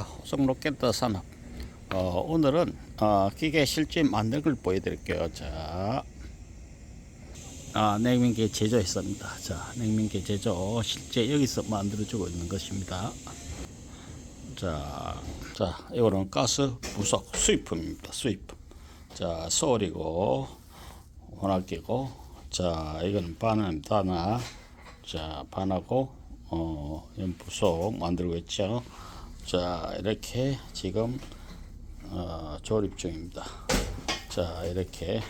호성 로켓 산업. 어, 오늘은 어, 기계 실제 만든 걸 보여드릴게요. 자, 아, 냉면기 제조했습니다. 자, 냉면기 제조 실제 여기서 만들어주고 있는 것입니다. 자, 자, 이거는 가스 부속 수입품입니다. 수입품. 자, 소리고 혼합기고, 자, 이거는 바나입니다. 바나. 자, 반하고 어, 연부속 만들고 있죠. 자, 이렇게 지금 어, 조립 중입니다. 자, 이렇게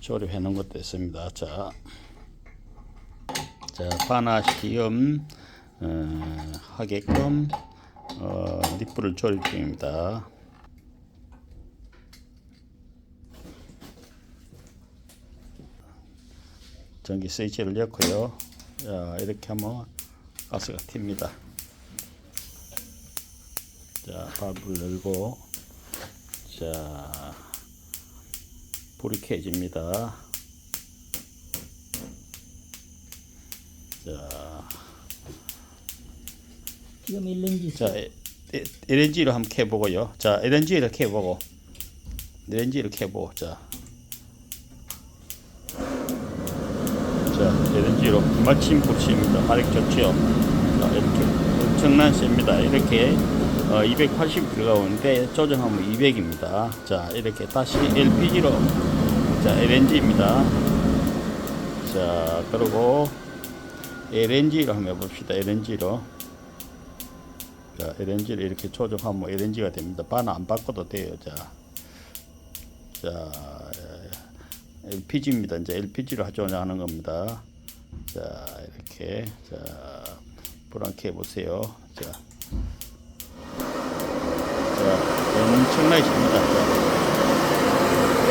조립해 놓은 것도 있습니다. 자, 자, 바나 시험 어, 하게끔 어, 니프를 조립 중입니다. 전기 스위치를 넣고요. 자, 이렇게 하면 가스가 튑니다. 자, 밸브를 열고 자, 불이 켜집니다. 자, 지금 1년지 자, LNG로 한번 켜보고요. 자, LNG를 켜보고, LNG를 켜보고, 자. 자, LNG로 마침 붙입니다. 화력 좋죠. 자, 이렇게 엄청난 셉니다. 이렇게 어, 280kg가 오는데 조정하면 200입니다. 자, 이렇게 다시 LPG로, 자, LNG입니다. 자, 그리고 LNG로 한번 해봅시다. LNG로. 자, LNG를 이렇게 조정하면 LNG가 됩니다. 반 안 바꿔도 돼요. 자, 자, LPG입니다. 이제 LPG로 조정하는 겁니다. 자, 이렇게 자, 불안케 해보세요. 자, 자, 엄청나게 십니다. 자,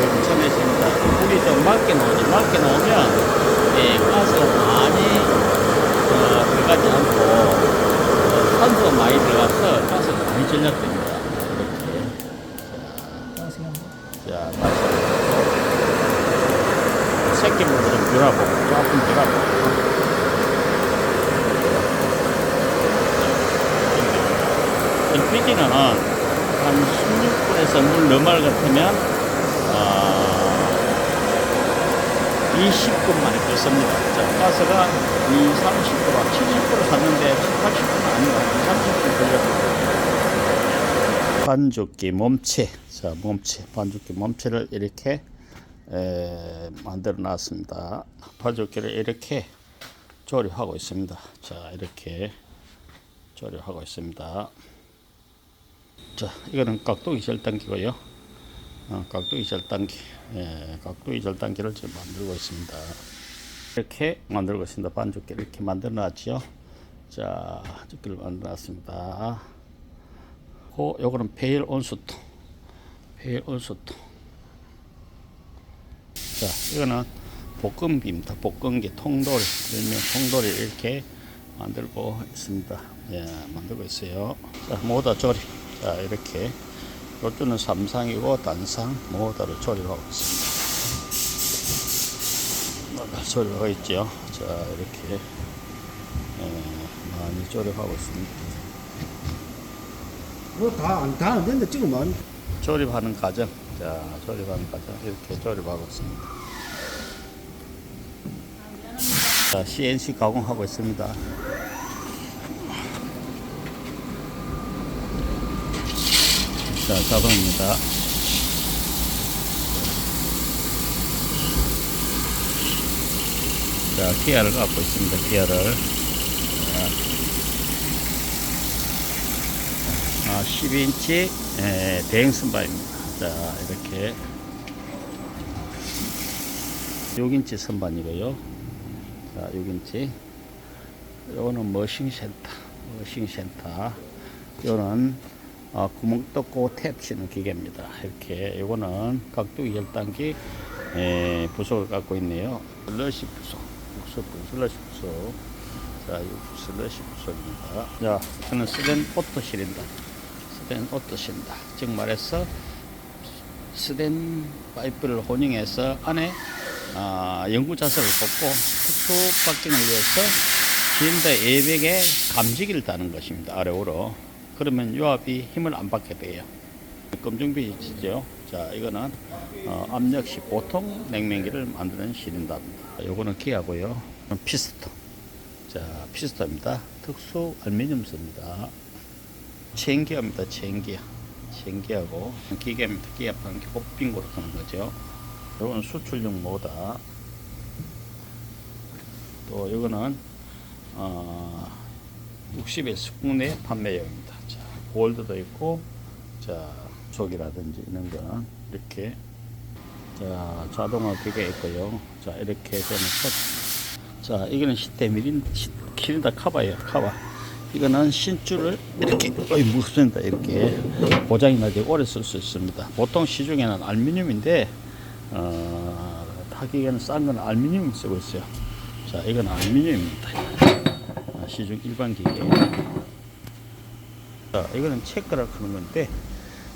엄청나게 십니다. 물이 좀 맑게 나오지. 맑게 나오면 예, 가스가 많이 어, 들어가지 않고 어, 산소가 많이 들어가서 가스가 많이 전략됩니다. 이렇게. 자, 다시. 새끼물로 좀 들어보고, 조금 들어보고. LPG는 한 16분에서 물 너말 같으면, 어, 20분 만에 끓습니다. 자, 가스가 2, 30%, 70% 샀는데 80%는 아니고 한 30분 걸렸습니다. 반죽기 몸체. 자 몸체. 반죽기 몸체를 이렇게 에, 만들어 놨습니다. 반죽기를 이렇게 조립하고 있습니다. 자 이렇게 조립하고 있습니다 자 이거는 깍두기 절단기고요. 어, 깍두기 절단기 예, 깍두기 절단기를 지금 만들고 있습니다. 이렇게 만들고 있습니다. 반죽기 이렇게 만들어 놨죠. 자 죽기를 만들어 놨습니다. 고 요거는 베일 온수통. 베일 온수통. 자 이거는 볶음기입니다. 볶음기 통돌이 일명 통돌이 이렇게 만들고 있습니다. 예 만들고 있어요. 자 모다 조립 자 이렇게 요쪽은 삼상이고 단상 모다를 조립하고 있습니다 조립하고 있죠 자 이렇게 예, 많이 조립하고 있습니다 뭐다안다안 된다 찍으면 조립하는 과정. 자, 조립하는 과정. 이렇게 조립하고 있습니다. 자, CNC 가공하고 있습니다. 자, 자동입니다. 자, 기아를 갖고 있습니다. 기아를. 아, 12인치 대행 선반입니다. 자, 이렇게 6인치 선반이고요. 자, 6인치. 요거는 머싱 센터. 머싱 센터. 요거는 어, 구멍 뚫고 탭 치는 기계입니다. 이렇게 요거는 각도기 열단기 에, 부속을 갖고 있네요. 슬러시 부속. 부속, 슬러시 부속. 자, 이 슬러시 부속입니다. 자, 저는 스덴 오토 실린더. 스덴 오토신다. 즉 말해서 스덴 파이프를 혼용해서 안에 아, 연구 자석을 꽂고 특수 박정을 위해서 실린더 예백에 감지기를 다는 것입니다. 아래로 그러면 요압이 힘을 안 받게 돼요. 검정빛이죠. 자, 이거는 어, 압력시 보통 냉면기를 만드는 시린다입니다. 요거는 기하고요. 피스토. 자, 피스토입니다. 특수 알루미늄입니다. 체인기어입니다. 체인기어. 체인기하고 기계입니다. 기압하는 게 호빙고로 하는 거죠. 요거는 수출용 모다. 또 이거는 어, 60일 국내 판매용입니다. 자, 골드도 있고, 자, 속이라든지 이런 거는 이렇게, 자, 자동화 기계 있고요. 자, 이렇게 것. 자, 이거는 시테미린, 시, 키린다 카바예요, 카바. 이거는 신줄을 이렇게, 어이, 무섭습니다. 이렇게. 고장이 나지 오래 쓸 수 있습니다. 보통 시중에는 알루미늄인데, 어, 타기에는 싼 건 알루미늄 쓰고 있어요. 자, 이건 알루미늄입니다. 아, 시중 일반 기계. 자, 이거는 체크를 하는 건데,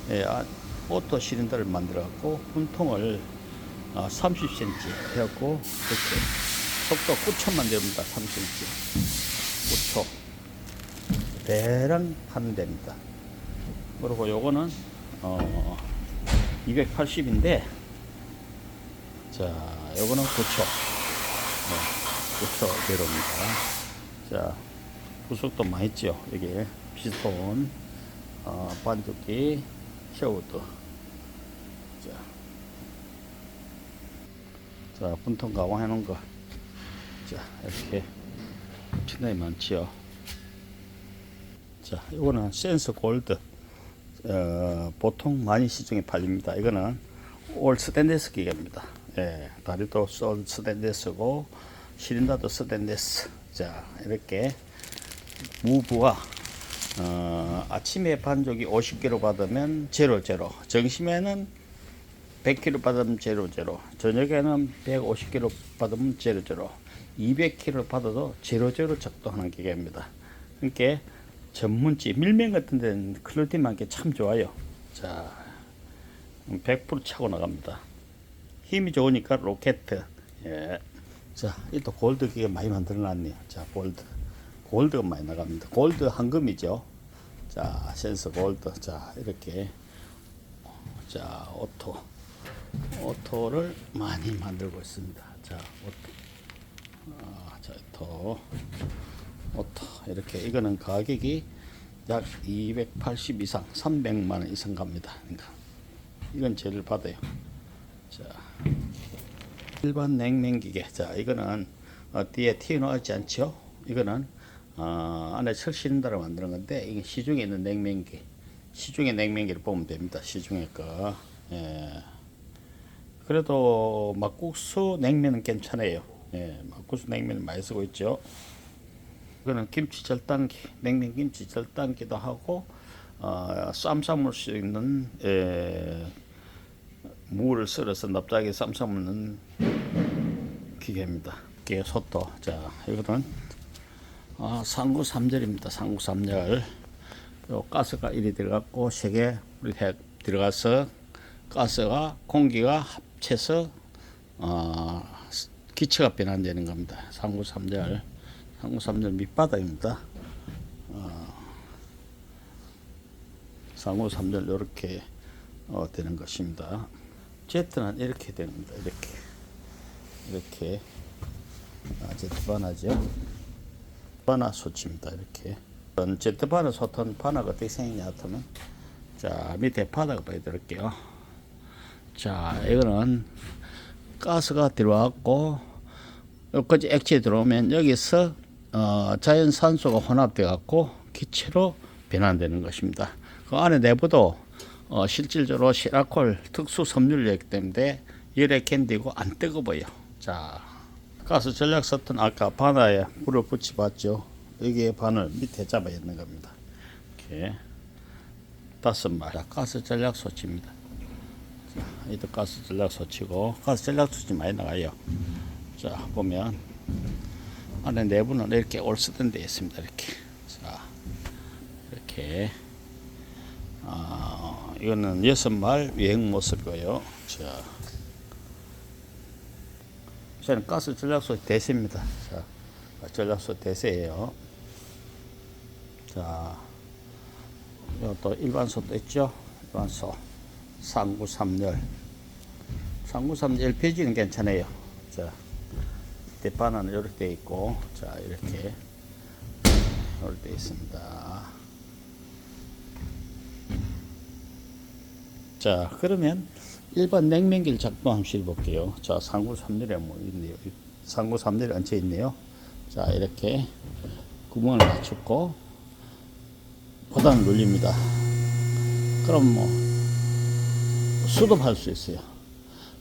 예, 아, 오토 시린더를 만들어 갖고 분통을 아, 30cm 해갖고 이렇게 속도 9초만 됩니다. 30cm. 9초. 대랑 하면 됩니다. 그리고 요거는 어, 280인데, 자, 요거는 9초. 네, 9초 대로입니다. 자, 부속도 많이 있죠. 여기 피스톤, 어, 반죽기, 샤워도. 자, 자, 분통 가공 해 놓은 거. 자, 이렇게 엄청나게 많지요. 자, 이거는 센서 골드. 어, 보통 많이 시중에 팔립니다. 이거는 올 스탠데스 기계입니다. 예, 다리도 sol 스탠데스고 시린더도 스탠데스. 자, 이렇게 무브와 어, 아침에 반죽이 50kg 받으면 제로 제로. 점심에는 100kg 받으면 제로 제로. 저녁에는 150kg 받으면 제로 제로. 200kg 받아도 제로 제로 작동하는 기계입니다. 그러니까 전문지 밀면 같은 데는 클로틴만 게참 좋아요. 자, 100% 차고 나갑니다. 힘이 좋으니까 로켓. 예. 자, 이 또 골드 기계 많이 만들어 놨네요. 자, 골드. 골드가 많이 나갑니다. 골드 황금이죠. 자, 센서 골드. 자, 이렇게. 자, 오토. 오토를 많이 만들고 있습니다. 자, 오토. 아, 자, 오토. 오토. 이렇게. 이거는 가격이 약 280 이상, 300만 원 이상 갑니다. 그러니까 이건 제일 받아요. 자, 일반 냉면기계. 자, 이거는 어, 뒤에 튀어나오지 않죠? 이거는 어, 안에 철시린다를 만드는 건데 이게 시중에 있는 냉면기. 시중의 냉면기를 보면 됩니다. 시중에 거. 예. 그래도 막국수 냉면은 괜찮아요. 예, 막국수 냉면 많이 쓰고 있죠. 이거는 김치 절단기, 냉면 김치 절단기도 하고 어, 쌈 삶을 수 있는 예, 무를 썰어서 납작하게 쌈 삶는 기계입니다. 기계 소토. 자, 이거는 아, 상구 3절입니다. 상구 3절. 요 가스가 이리 들어갔고 세개 우리 해 들어가서 가스가 공기가 합쳐서 어, 기체가 변환되는 겁니다. 상구 3절. 상구 3절 밑바닥입니다. 어, 상구 3절 이렇게 어, 되는 것입니다. 제트는 이렇게 됩니다. 이렇게 이렇게 아, 제트 바나죠. 바나 소치입니다. 이렇게 제트 바나 소턴 바나가 어떻게 생기냐 하면 자 밑에 바닥을 보여드릴게요. 자 이거는 가스가 들어왔고 여기까지 액체 들어오면 여기서 어, 자연 산소가 혼합돼 갖고 기체로 변환되는 것입니다. 그 안에 내부도 어, 실질적으로 시라콜 특수 섬유이기 때문에 열에 견디고 안 뜨거 보여. 자, 가스 전략 서튼 아까 바다에 물을 붙이 봤죠. 여기에 바늘 밑에 잡아 있는 겁니다. 이렇게 다섯 말. 자, 가스 전략 소치입니다. 자, 이도 가스 전략 소치고 가스 전략 소치 많이 나가요. 자, 보면 안에 내부는 이렇게 올스된 데 있습니다. 이렇게. 자, 이렇게. 아, 이거는 여섯 말 여행 모습이고요. 자, 저는 가스 전략소 대세입니다. 자, 전략소 대세예요. 자, 이것도 일반소도 있죠. 일반소. 상구 3열. 상구 3열 LPG는 괜찮아요. 자, 대파는 이렇게 돼 있고, 자, 이렇게. 이렇게 돼 있습니다. 자, 그러면 일반 냉면기를 작동 한번 실어볼게요. 자, 상구 3열에 뭐 있네요. 상구 3열에 얹혀 있네요. 자, 이렇게 구멍을 맞췄고, 보단 눌립니다. 그럼 뭐, 수도할 수 있어요.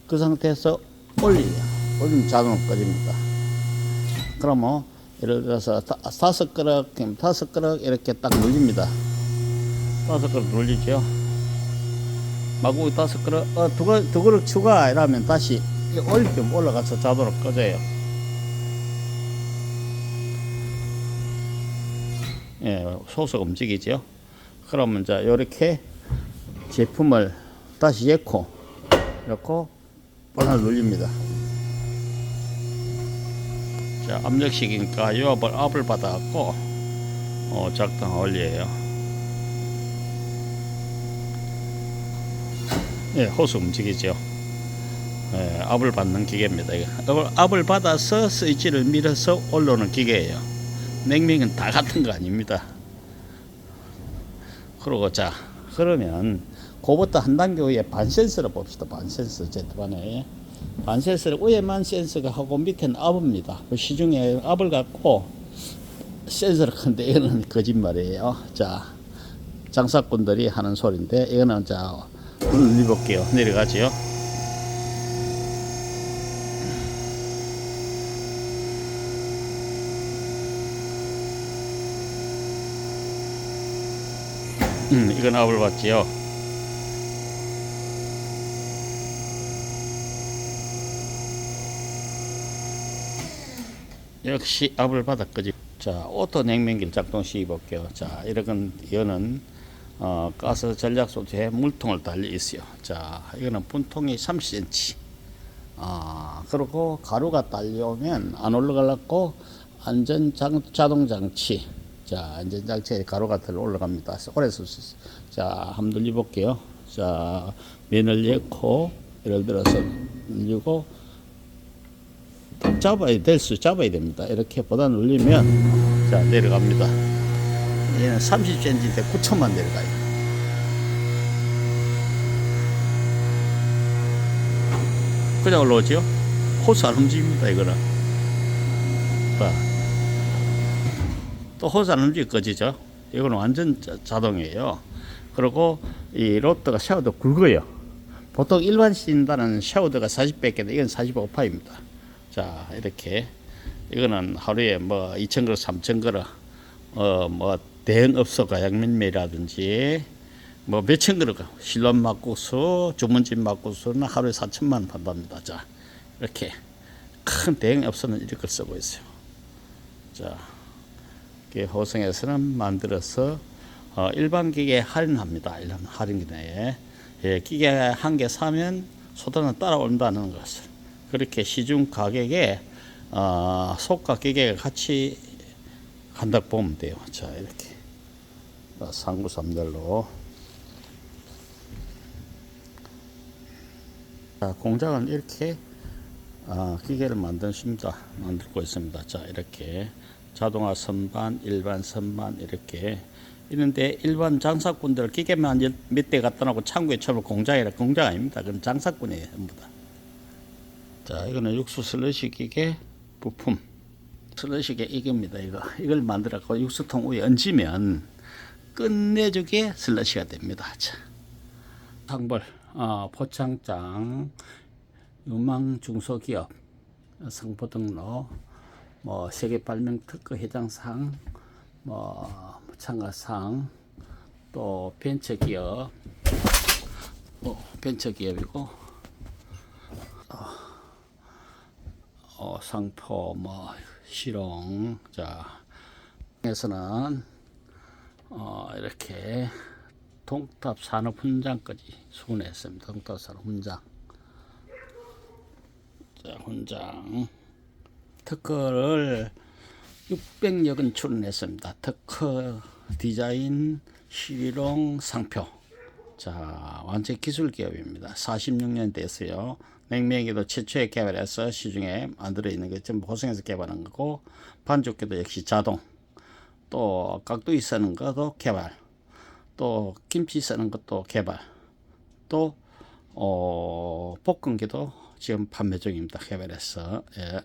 그 상태에서 올리요. 올리면 자동으로 꺼집니다. 그럼 뭐, 예를 들어서 다, 다섯 그릇, 다섯 그릇 이렇게 딱 눌립니다. 다섯 그릇 눌리죠. 마구 다섯 그릇, 어, 두 그릇, 두 그릇 추가 이러면 다시 때 올라가서 자동으로 꺼져요. 예, 소속 움직이죠. 그러면 이제 이렇게 제품을 다시 예코 넣고 번을 눌립니다. 자, 압력식이니까 요압을 압을 받아갖고 어, 작동 올려요. 예, 호수 움직이죠. 예, 압을 받는 기계입니다. 압을- 압을 받아서 스위치를 밀어서 올라오는 기계예요. 냉면은 다 같은 거 아닙니다. 그러고 자 그러면 그보다 한 단계 위에 반센서를 봅시다. 반센서 제트반에 반센서를 위에만 센서가 하고 밑에는 압입니다. 그 시중에 압을 갖고 센서를 큰데 이거는 거짓말이에요. 자 장사꾼들이 하는 소리인데 이거는 자 눌러볼게요. 내려가지요. 음, 이건 압을 받지요. 역시 압을 받았거지. 자, 오토 냉면기를 작동시켜 볼게요. 자, 이런 이거는 어, 가스 전략 소재에 물통을 달려 있어요. 자, 이거는 분통이 30cm. 아, 그리고 가루가 딸려오면 안 올라가려고 안전 장, 자동 장치. 자, 안전 장치에 가루가 들어 올라갑니다. 오래 쓸 수 있어요. 자, 한번 눌려볼게요. 자, 면을 넣고, 예를 들어서 눌리고, 딱 잡아야 될 수 잡아야 됩니다. 이렇게 보다 눌리면, 자, 내려갑니다. 얘는 30cm인데 9천만 내려가요. 그냥 올라오죠? 호스 안 움직입니다, 이거는. 봐. 또 호스 안 움직일 거지죠? 이거는 완전 자- 자동이에요. 그리고 이 로트가 샤워도 굵어요. 보통 일반 신다는 샤워드가 40배인데 이건 45파입니다. 자, 이렇게. 이거는 하루에 뭐 2,000그릇, 3,000그릇, 어, 뭐 대형업소 가양면매라든지 뭐 몇천 그릇 실론 막국수, 주문집 막국수는 하루에 4천만 원 판답니다. 자, 이렇게 큰 대형업소는 이렇게 쓰고 있어요. 자, 호성에서는 만들어서 어, 일반 기계 할인합니다. 일반 할인 기내에 예, 기계 한 개 사면 소득은 따라온다는 것을 그렇게 시중 가격에 어, 속가 기계가 같이 간다고 보면 돼요. 자 이렇게 어, 상구 삼달로 자, 공장은 이렇게 아, 기계를 만드십니다. 만들고 있습니다. 자, 이렇게 자동화 선반, 일반 선반 이렇게 있는데 일반 장사꾼들 기계만 몇 대 갖다 놓고 창고에 쳐놓고 공장이라 공장 아닙니다. 그건 장사꾼이에요. 자, 이거는 육수 슬러시 기계 부품. 슬러시 기계 이겁니다. 이거 이걸 만들어서 육수통 위에 얹으면 끝내주게 슬러시가 됩니다. 자, 상벌, 어, 포창장, 유망 중소기업 상포 등록, 뭐 세계 발명 특허 회장상, 뭐 참가상, 또 벤처기업, 뭐 벤처기업이고, 어, 어, 상포, 뭐 실용, 자, 에서는 어, 이렇게 동탑 산업 훈장까지 수군했습니다. 동탑 산업 훈장. 자, 훈장. 특허를 600여 건 출원했습니다. 특허 디자인 시리롱 상표. 자, 완전 기술 기업입니다. 46년 됐어요. 냉면기도 최초에 개발해서 시중에 만들어 있는 게 전부 고성에서 개발한 거고 반죽기도 역시 자동. 또 깍두기 쓰는 것도 개발. 또 김치 쓰는 것도 개발. 또 어, 볶음기도 지금 판매 중입니다. 개발해서 예,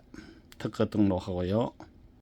특허 등록하고요.